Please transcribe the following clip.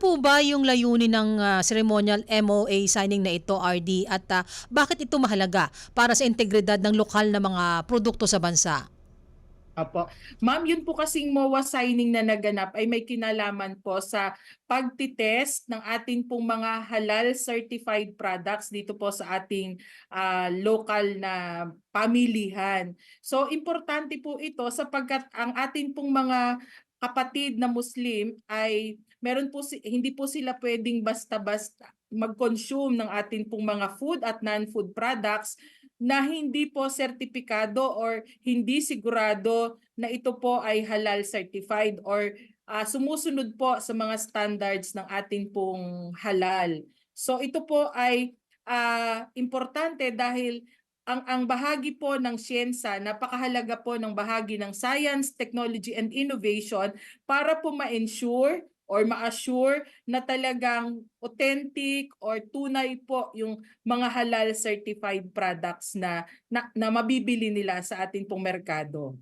po ba yung layunin ng ah, ceremonial MOA signing na ito, RD? At ah, bakit ito mahalaga para sa integridad ng lokal na mga produkto sa bansa? Apo. Ma'am, yun po kasing MOA signing na naganap ay may kinalaman po sa pagtitest ng ating pong mga halal certified products dito po sa ating ah, local na pamilihan. So importante po ito sapagkat ang ating pong mga kapatid na Muslim ay meron po si- hindi po sila pwedeng basta-basta mag-consume ng ating pong mga food at non-food products na hindi po sertipikado or hindi sigurado na ito po ay halal certified or ah, sumusunod po sa mga standards ng ating pong halal. So ito po ay ah, importante dahil ang ang bahagi po ng siyensa, napakahalaga po ng bahagi ng science, technology and innovation para po ma-ensure or ma-assure na talagang authentic or tunay po yung mga halal certified products na, na, na mabibili nila sa ating pong merkado.